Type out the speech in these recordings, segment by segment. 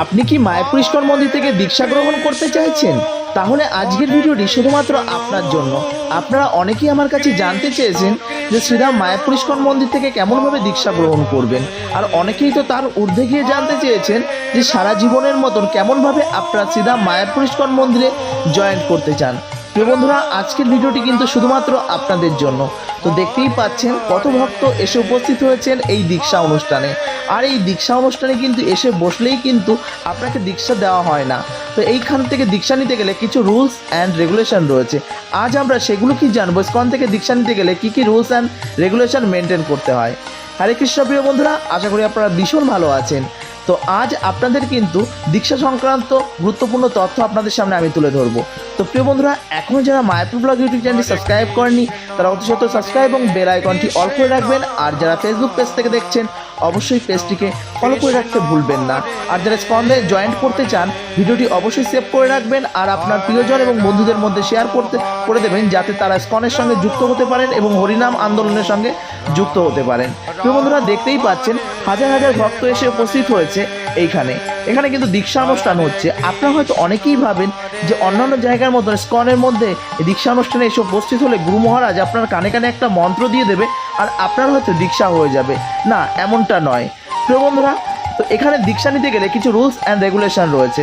আপনি কি মায়াপুর ইস্কন মন্দির থেকে দীক্ষা গ্রহণ করতে চাইছেন? তাহলে আজকের ভিডিওটি শুধুমাত্র আপনার জন্য। আপনারা অনেকেই আমার কাছে জানতে চেয়েছেন যে শ্রীরাম মায়াপুর ইস্কন মন্দির থেকে কেমনভাবে দীক্ষা গ্রহণ করবেন। আর অনেকেই তো তার ঊর্ধ্বে গিয়ে জানতে চেয়েছেন যে সারা জীবনের মতন কেমনভাবে আপনারা শ্রীরাম মায়াপুর ইস্কন মন্দিরে জয়েন করতে চান। প্রিয় বন্ধুরা, আজকের ভিডিওটি কিন্তু শুধুমাত্র আপনাদের জন্য। তো দেখতেই পাচ্ছেন, কত ভক্ত এসে উপস্থিত হয়েছেন এই দীক্ষা অনুষ্ঠানে। আর এই দীক্ষা অনুষ্ঠানে কিন্তু এসে বসলেই কিন্তু আপনাকে দীক্ষা দেওয়া হয় না। তো এইখান থেকে দীক্ষা নিতে গেলে কিছু রুলস অ্যান্ড রেগুলেশন রয়েছে। আজ আমরা সেগুলো কি জানব? স্কন থেকে দীক্ষা নিতে গেলে কী কী রুলস অ্যান্ড রেগুলেশন মেনটেন করতে হয়? হরে কৃষ্ণ প্রিয় বন্ধুরা, আশা করি আপনারা ভীষণ ভালো আছেন। তো আজ আপনাদের কিন্তু দীক্ষা সংক্রান্ত গুরুত্বপূর্ণ তথ্য আপনাদের সামনে আমি তুলে ধরবো। তো প্রিয় বন্ধুরা এখনও যারা মায়াপুর ব্লগ ইউটিউব চ্যানেলটি সাবস্ক্রাইব করেনি তারা অতি সত্ত্বেও সাবস্ক্রাইব এবং বেল আইকনটি অল করে রাখবেন। আর যারা ফেসবুক পেজ থেকে দেখছেন, অবশ্যই পেজটিকে ফলো করে রাখতে ভুলবেন না। আর যারা স্পন্দে জয়েন্ট করতে চান, ভিডিওটি অবশ্যই সেভ করে রাখবেন আর আপনার প্রিয়জন এবং বন্ধুদের মধ্যে শেয়ার করতে, করে দেবেন যাতে তারা স্কনের সঙ্গে যুক্ত হতে পারেন এবং হরিনাম আন্দোলনের সঙ্গে যুক্ত হতে পারেন। প্রিয় বন্ধুরা, দেখতেই পাচ্ছেন, হাজার হাজার ভক্ত এসে উপস্থিত হয়েছে এইখানে। এখানে কিন্তু দীক্ষা অনুষ্ঠান হচ্ছে। আপনারা হয়তো অনেকেই ভাবেন যে অন্যান্য জায়গার মতন স্কনের মধ্যে দীক্ষা অনুষ্ঠানে এসে উপস্থিত হলে গুরু মহারাজ আপনার কানে কানে একটা মন্ত্র দিয়ে দেবে আর আপনার হয়তো দীক্ষা হয়ে যাবে। না, এমনটা নয়। প্রিয় বন্ধুরা, তো এখানে দীক্ষা নিতে গেলে কিছু রুলস অ্যান্ড রেগুলেশন রয়েছে।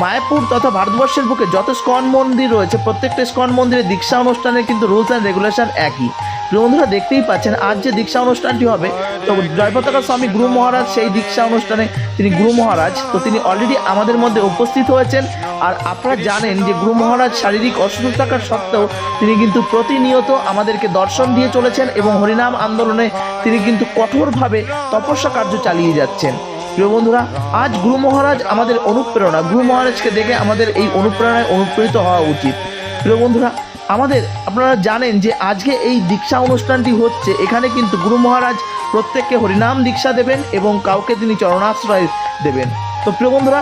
মায়াপুর তথা ভারতবর্ষের বুকে যত স্কন মন্দির রয়েছে, প্রত্যেকটা স্কন মন্দিরে দীক্ষা অনুষ্ঠানের কিন্তু রুলস অ্যান্ড রেগুলেশন একই। বন্ধুরা, দেখতেই পাচ্ছেন, আজ যে দীক্ষা অনুষ্ঠানটি হবে, তো জয়পতাকা স্বামী গুরু মহারাজ, সেই দীক্ষা অনুষ্ঠানে তিনি গুরু মহারাজ, তো তিনি অলরেডি আমাদের মধ্যে উপস্থিত হয়েছেন। আর আপনারা জানেন যে গুরু মহারাজ শারীরিক অসুস্থ থাকার সত্ত্বেও তিনি কিন্তু প্রতিনিয়ত আমাদেরকে দর্শন দিয়ে চলেছেন এবং হরিনাম আন্দোলনে তিনি কিন্তু কঠোরভাবে তপস্যা কার্য চালিয়ে যাচ্ছেন। প্রিয় বন্ধুরা, আজ গুরু মহারাজ আমাদের অনুপ্রেরণা, গুরু মহারাজকে দেখে আমাদের এই অনুপ্রেরণায় অনুপ্রেরিত হওয়া উচিত। প্রিয় বন্ধুরা আমাদের আপনারা জানেন যে আজকে এই দীক্ষা অনুষ্ঠানটি হচ্ছে, এখানে কিন্তু গুরু মহারাজ প্রত্যেককে হরিনাম দীক্ষা দেবেন এবং কাউকে তিনি চরণাশ্রয় দেবেন। তো প্রিয় বন্ধুরা,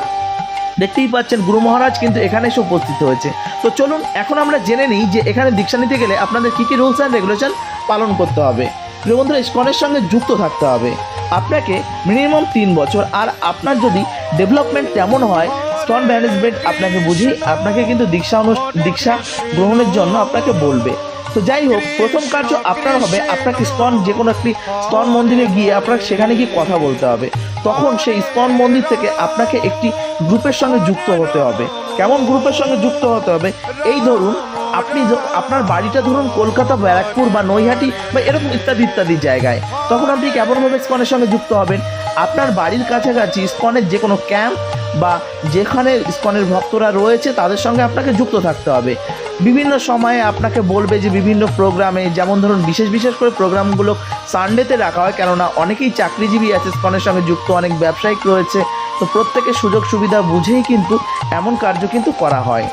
দেখতেই পাচ্ছেন গুরু মহারাজ কিন্তু এখানে এসে উপস্থিত হয়েছে। তো চলুন, এখন আমরা জেনে নিই যে এখানে দীক্ষা নিতে গেলে আপনাদের কী কী রুলস অ্যান্ড রেগুলেশন পালন করতে হবে। প্রিয় বন্ধুরা, ইস্কনের সঙ্গে যুক্ত থাকতে হবে। আপনাকে মিনিমাম তিন বছর, আর আপনার যদি ডেভেলপমেন্ট তেমন হয় স্কন ম্যানেজমেন্ট আপনাকে বুঝি আপনাকে কিন্তু দীক্ষা দীক্ষা গ্রহণের জন্য আপনাকে বলবে। তো যাই হোক, প্রথম কার্য আপনার হবে, আপনাকে স্কন যে কোনো একটি স্কন মন্দিরে গিয়ে আপনার সেখানে গিয়ে কথা বলতে হবে। তখন সেই স্কন মন্দির থেকে আপনাকে একটি গ্রুপের সঙ্গে যুক্ত হতে হবে। কেমন গ্রুপের সঙ্গে যুক্ত হতে হবে? এই ধরুন, আপনি আপনার বাড়িটা ধরুন কলকাতা, ব্যারাকপুর বা নৈহাটি বা এরকম ইত্যাদি ইত্যাদি জায়গায়। তখন আপনি কেমনভাবে স্কনের সঙ্গে যুক্ত হবেন? আপনার বাড়ির কাছাকাছি স্কনের যে কোনো ক্যাম্প বা যেখানে ইস্কনের ভক্তরা রয়েছে, তাদের সঙ্গে আপনাকে যুক্ত থাকতে হবে। বিভিন্ন সময়ে আপনাকে বলবে যে বিভিন্ন প্রোগ্রামে, যেমন ধরুন বিশেষ বিশেষ করে প্রোগ্রামগুলো সানডেতে রাখা হয়, কেননা অনেকেই চাকরিজীবী আছে স্কনের সঙ্গে যুক্ত, অনেক ব্যবসায়িক রয়েছে। তো প্রত্যেকের সুযোগ সুবিধা বুঝেই কিন্তু এমন কার্য কিন্তু করা হয়।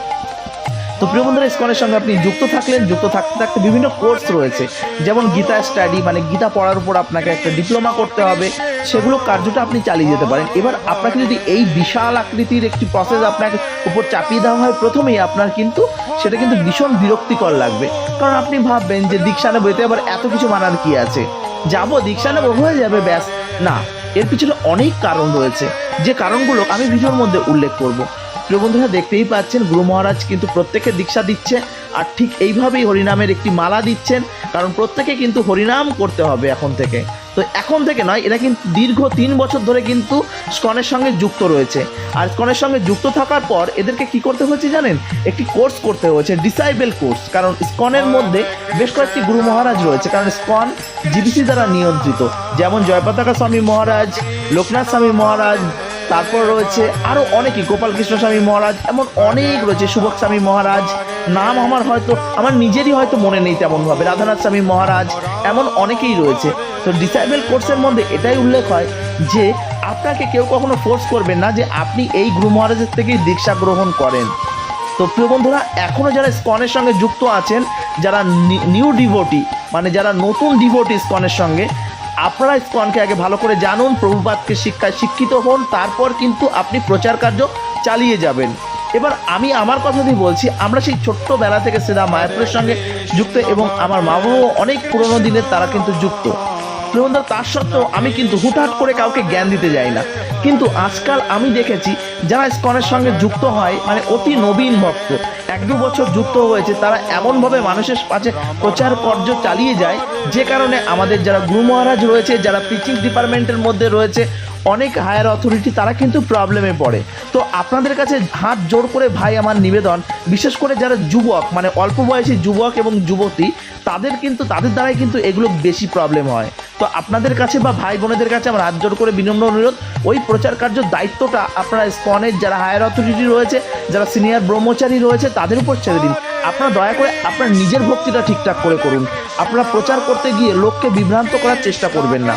তো প্রিয় বন্ধুরা, ইস্কনের সঙ্গে আপনি যুক্ত থাকলেন, যুক্ত থাকতে থাকতে বিভিন্ন কোর্স রয়েছে। যেমন গীতা স্টাডি মানে গীতা পড়ার উপর আপনাকে একটা ডিপ্লোমা করতে হবে, সেগুলো কার্যটা আপনি চালিয়ে যেতে পারেন। এবার আপনাকে যদি এই বিশাল আকৃতির একটি প্রসেস আপনাকে উপর চাপিয়ে দেওয়া হয়, প্রথমেই আপনার কিন্তু সেটা কিন্তু ভীষণ বিরক্তিকর লাগবে। কারণ আপনি ভাববেন যে দীক্ষা নেব এতে আবার এত কিছু মানার কি আছে? যাব দীক্ষা নেব হয়ে যাবে, ব্যাস। না, এর পিছনে অনেক কারণ রয়েছে। যে কারণগুলো আমি ভিডিওর মধ্যে উল্লেখ করব। প্রিয় বন্ধুরা, দেখতেই পাচ্ছেন গুরু মহারাজ কিন্তু প্রত্যেকে দীক্ষা দিচ্ছে আর ঠিক এইভাবেই হরিনামের একটি মালা দিচ্ছেন, কারণ প্রত্যেকে কিন্তু হরিনাম করতে হবে এখন থেকে। তো এখন থেকে নয়, এরা কিন্তু দীর্ঘ তিন বছর ধরে কিন্তু স্কনের সঙ্গে যুক্ত রয়েছে। আর স্কনের সঙ্গে যুক্ত থাকার পর এদেরকে কি করতে হয়েছে জানেন? একটি কোর্স করতে হয়েছে ডিসাইবেল কোর্স। কারণ স্কনের মধ্যে বেশ কয়েকটি গুরু মহারাজ রয়েছে, কারণ স্কন জিবিসি দ্বারা নিয়ন্ত্রিত। যেমন জয়পতাকা স্বামী মহারাজ, লোকনাথ স্বামী মহারাজ তারপর রয়েছে আরও অনেকেই গোপাল কৃষ্ণ স্বামী মহারাজ, এমন অনেক রয়েছে সুভক স্বামী মহারাজ। নাম আমার হয়তো, আমার নিজেরই হয়তো মনে নেই তেমনভাবে। রাধানাথ স্বামী মহারাজ, এমন অনেকেই রয়েছে। তো ডিসাইবেল কোর্সের মধ্যে এটাই উল্লেখ হয় যে, আপনাকে কেউ কখনো ফোর্স করবে না যে আপনি এই গুরু মহারাজের থেকেই দীক্ষা গ্রহণ করেন। তো প্রিয় বন্ধুরা এখনও যারা স্কনের সঙ্গে যুক্ত আছেন, যারা নিউ ডিভোটি মানে যারা নতুন ডিভোটি স্কনের সঙ্গে আপনারা ইস্কনকে আগে ভালো করে জানুন প্রভুপাতকে শিক্ষায় শিক্ষিত হন, তারপর কিন্তু আপনি প্রচার কার্য চালিয়ে যাবেন। এবার আমি আমার কথা দিয়ে বলছি, আমরা সেই ছোট্টবেলা থেকে সেদা মায়াপুরের সঙ্গে যুক্ত এবং আমার মা বাবাও অনেক পুরোনো দিনের তারা কিন্তু যুক্ত। বন্ধুরা তার সত্ত্বেও আমি কিন্তু হুটহাট করে কাউকে জ্ঞান দিতে যাই না। কিন্তু আজকাল আমি দেখেছি, যারা স্কনের সঙ্গে যুক্ত হয় মানে অতি নবীন ভক্ত, এক দু বছর যুক্ত হয়েছে, তারা এমনভাবে মানুষের কাছে প্রচার কার্য চালিয়ে যায়, যে কারণে আমাদের যারা গুরু মহারাজ রয়েছে, যারা টিচিং ডিপার্টমেন্টের মধ্যে রয়েছে, অনেক হায়ার অথরিটি তারা কিন্তু প্রবলেমে পড়ে। তো আপনাদের কাছে হাত জোর করে ভাই আমার নিবেদন, বিশেষ করে যারা যুবক মানে অল্প বয়সী যুবক এবং যুবতী, তাদের কিন্তু, তাদের দ্বারাই কিন্তু এগুলো বেশি প্রবলেম হয়। তো আপনাদের কাছে বা ভাই বোনেদের কাছে আমার হাত জোর করে বিনম্র অনুরোধ, ওই প্রচার কার্যের দায়িত্বটা আপনারা স্পনের যারা হায়ার অথরিটি রয়েছে, যারা সিনিয়র ব্রহ্মচারী রয়েছে, তাদের উপর ছেড়ে দিন। আপনারা দয়া করে আপনার নিজের ভক্তিটা ঠিকঠাক করে করুন। আপনারা প্রচার করতে গিয়ে লোককে বিভ্রান্ত করার চেষ্টা করবেন না।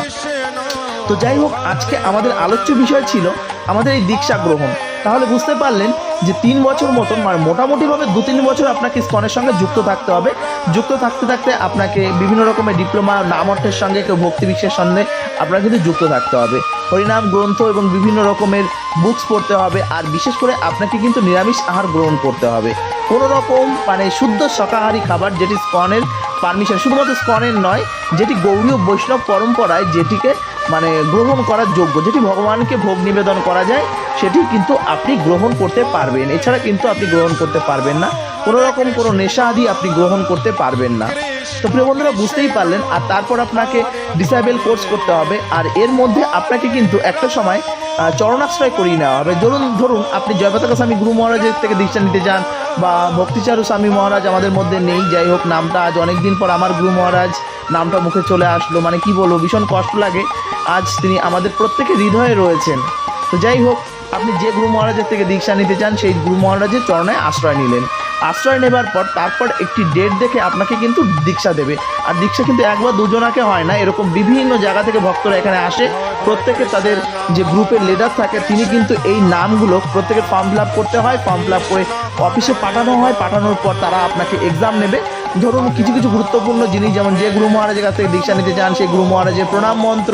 তো যাই হোক, আজকে আমাদের আলোচ্য বিষয় ছিল আমাদের এই দীক্ষা গ্রহণ। তাহলে বুঝতে পারলেন যে তিন বছর মতন মানে মোটামুটিভাবে দু তিন বছর আপনাকে স্কনের সঙ্গে যুক্ত থাকতে হবে। যুক্ত থাকতে থাকতে আপনাকে বিভিন্ন রকমের ডিপ্লোমা, নাম অর্থের সঙ্গে, কেউ ভক্তি বিশ্বের সঙ্গে আপনার কিন্তু যুক্ত থাকতে হবে। হরিনাম গ্রন্থ এবং বিভিন্ন রকমের বুকস পড়তে হবে, আর বিশেষ করে আপনাকে কিন্তু নিরামিষ আহার গ্রহণ করতে হবে। কোনো রকম মানে শুদ্ধ শাকাহারী খাবার যেটি স্কনের পারমিশন শুধুমাত্র স্কনের নয়, যেটি গৌরীয় বৈষ্ণব পরম্পরায় যেটিকে মানে গ্রহণ করার যোগ্য, যেটি ভগবানকে ভোগ নিবেদন করা যায় সেটি কিন্তু আপনি গ্রহণ করতে পারবেন। এছাড়া কিন্তু আপনি গ্রহণ করতে পারবেন না। কোনো রকম কোনো নেশা আদি আপনি গ্রহণ করতে পারবেন না। তো প্রিয় বন্ধুরা, বুঝতেই পারলেন। আর তারপর আপনাকে ডিসাইবেল কোর্স করতে হবে। আর এর মধ্যে আপনাকে কিন্তু একটা সময় চরণাশ্রয় করিয়ে নেওয়া হবে। ধরুন ধরুন, আপনি জয়পাতাকা স্বামী গুরু মহারাজের থেকে দীক্ষা নিতে যান বা ভক্তিচারু স্বামী মহারাজ আমাদের মধ্যে নেই। যাই হোক, নামটা আজ অনেক দিন পর আমার গুরু মহারাজ নামটা মুখে চলে আসলো। মানে কি বলব, ভীষণ কষ্ট লাগে। আজ তিনি আমাদের প্রত্যেকের হৃদয়ে রয়েছেন। তো যাই হোক আপনি যে গুরু মহারাজের থেকে দীক্ষা নিতে চান, সেই গুরু মহারাজের চরণে আশ্রয় নিলেন। আশ্রয় নেবার পর তারপর একটি ডেট দেখে আপনাকে কিন্তু দীক্ষা দেবে। আর দীক্ষা কিন্তু একবার দুজনাকে হয় না, এরকম বিভিন্ন জায়গা থেকে ভক্তরা এখানে আসে। প্রত্যেকে তাদের যে গ্রুপের লিডার থাকে, তিনি কিন্তু এই নামগুলো প্রত্যেকের ফর্ম ফিল আপ করতে হয়। ফর্ম ফিল আপ করে অফিসে পাঠানো হয়। পাঠানোর পর তারা আপনাকে এক্সাম নেবে। ধরুন কিছু কিছু গুরুত্বপূর্ণ জিনিস, যেমন যে গুরু মহারাজের কাছ থেকে দীক্ষা নিতে চান, সেই গুরু মহারাজের প্রণাম মন্ত্র,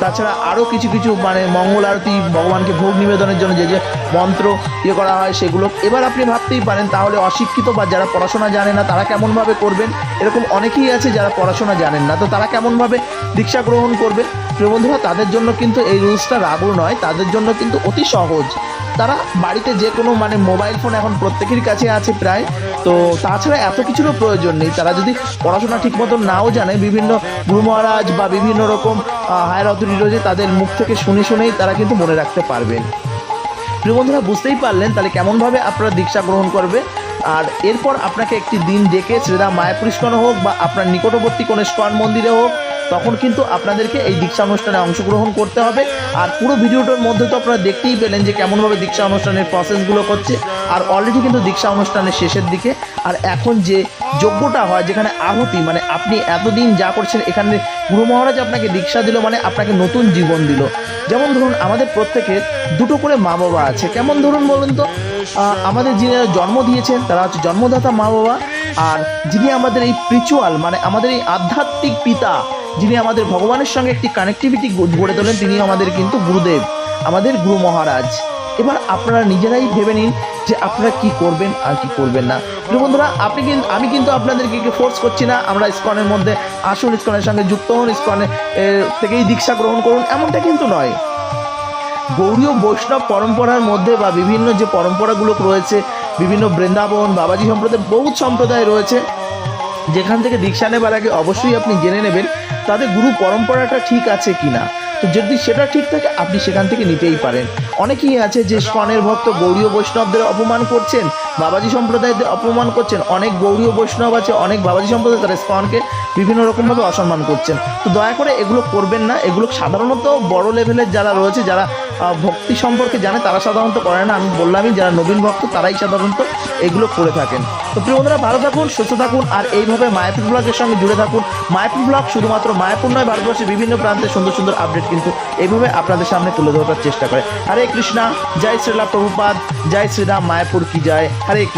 তাছাড়া আরও কিছু কিছু মানে মঙ্গল আরতি, ভগবানকে ভোগ নিবেদনের জন্য যে যে মন্ত্র ইয়ে করা হয় সেগুলো। এবার আপনি ভাবতেই পারেন, তাহলে অশিক্ষিত বা যারা পড়াশোনা জানে না, তারা কেমনভাবে করবেন? এরকম অনেকেই আছে যারা পড়াশোনা জানেন না, তো তারা কেমনভাবে দীক্ষা গ্রহণ করবে প্রিয় বন্ধুরা, তাদের জন্য কিন্তু এই রুলসটা লাগু নয়। তাদের জন্য কিন্তু অতি সহজ। তারা বাড়িতে যে কোনো মানে মোবাইল ফোন এখন প্রত্যেকের কাছে আছে প্রায়। তো তাছাড়া এত কিছুরও প্রয়োজন নেই। তারা যদি পড়াশোনা ঠিক মতো নাও জানে, বিভিন্ন গুরু মহারাজ বা বিভিন্ন রকম হায়ার অথরিটি রয়েছে, তাদের মুখ থেকে শুনে শুনেই তারা কিন্তু মনে রাখতে পারবেন প্রিয় বন্ধুরা, বুঝতেই পারলেন তাহলে কেমনভাবে আপনারা দীক্ষা গ্রহণ করবে। আর এরপর আপনাকে একটি দিন ডেকে শ্রীরাম মায়াপুর হোক বা আপনার নিকটবর্তী কোনো স্কন মন্দিরে হোক তখন কিন্তু আপনাদেরকে এই দীক্ষা অনুষ্ঠানে অংশগ্রহণ করতে হবে। আর পুরো ভিডিওটার মধ্যে তো আপনারা দেখতেই পেলেন যে কেমনভাবে দীক্ষা অনুষ্ঠানের প্রসেসগুলো করছে আর অলরেডি কিন্তু দীক্ষা অনুষ্ঠানের শেষের দিকে। আর এখন যে যোগ্যটা হয়, যেখানে আহুতি মানে আপনি এতদিন যা করছেন, এখানে গুরু মহারাজ আপনাকে দীক্ষা দিল মানে আপনাকে নতুন জীবন দিল। যেমন ধরুন, আমাদের প্রত্যেকের দুটো করে মা বাবা আছে। কেমন ধরুন বলুন তো? আমাদের যিনি জন্ম দিয়েছেন, তারা হচ্ছে জন্মদাতা মা বাবা আর যিনি আমাদের এই স্পিরিচুয়াল মানে আমাদের এই আধ্যাত্মিক পিতা যিনি আমাদের ভগবানের সঙ্গে একটি কানেক্টিভিটি গড়ে তোলেন, তিনি আমাদের কিন্তু গুরুদেব, আমাদের গুরু মহারাজ। এবার আপনারা নিজেরাই ভেবে নিন যে আপনারা কি করবেন আর কি করবেন না। বন্ধুরা, আপনি কিন্তু আমি কিন্তু আপনাদেরকে ফোর্স করছি না। আমরা ইস্কনের মধ্যে আসুন, ইস্কনের সঙ্গে যুক্ত হন, ইস্কনে এর থেকেই দীক্ষা গ্রহণ করুন। এমনটা কিন্তু নয়। গৌরীয় বৈষ্ণব পরম্পরার মধ্যে বা বিভিন্ন যে পরম্পরাগুলো রয়েছে, বিভিন্ন বৃন্দাবন, বাবাজি সম্প্রদায় বহুত সম্প্রদায় রয়েছে, যেখান থেকে দীক্ষা নেবার আগে অবশ্যই আপনি জেনে নেবেন তাদের গুরু পরম্পরাটা ঠিক আছে কি না তো যদি সেটা ঠিক থাকে, আপনি সেখান থেকে নিতেই পারেন। অনেকেই আছে যে স্কনের ভক্ত গৌরীয় বৈষ্ণবদের অপমান করছেন, বাবাজি সম্প্রদায়দের অপমান করছেন, অনেক গৌরীয় বৈষ্ণব আছে, অনেক বাবাজি সম্প্রদায় তারা স্কনকে বিভিন্ন রকমভাবে অসম্মান করছেন। তো দয়া করে এগুলো করবেন না, এগুলো সাধারণত বড় লেভেলের যারা রয়েছে, যারা ভক্তি সম্পর্কে জানে, তারা সাধারণত করে না। আমি বললামই, যারা নবীন ভক্ত, তারাই সাধারণত এগুলো করে থাকেন। তো প্রিয় বন্ধুরা, ভালো থাকুন, সুস্থ থাকুন, আর এইভাবে মায়াপুর ব্লগের সঙ্গে জুড়ে থাকুন। মায়াপুর ব্লগ শুধুমাত্র মায়াপুর নয়, ভারতবর্ষের বিভিন্ন প্রান্তে সুন্দর সুন্দর আপডেট কিন্তু এইভাবে আপনাদের সামনে তুলে ধরার চেষ্টা করে। হরে কৃষ্ণা, জয় শ্রীলা প্রভুপাদ, জয় শ্রীরাম মায়াপুর কি জয়? হরে কৃষ্ণ।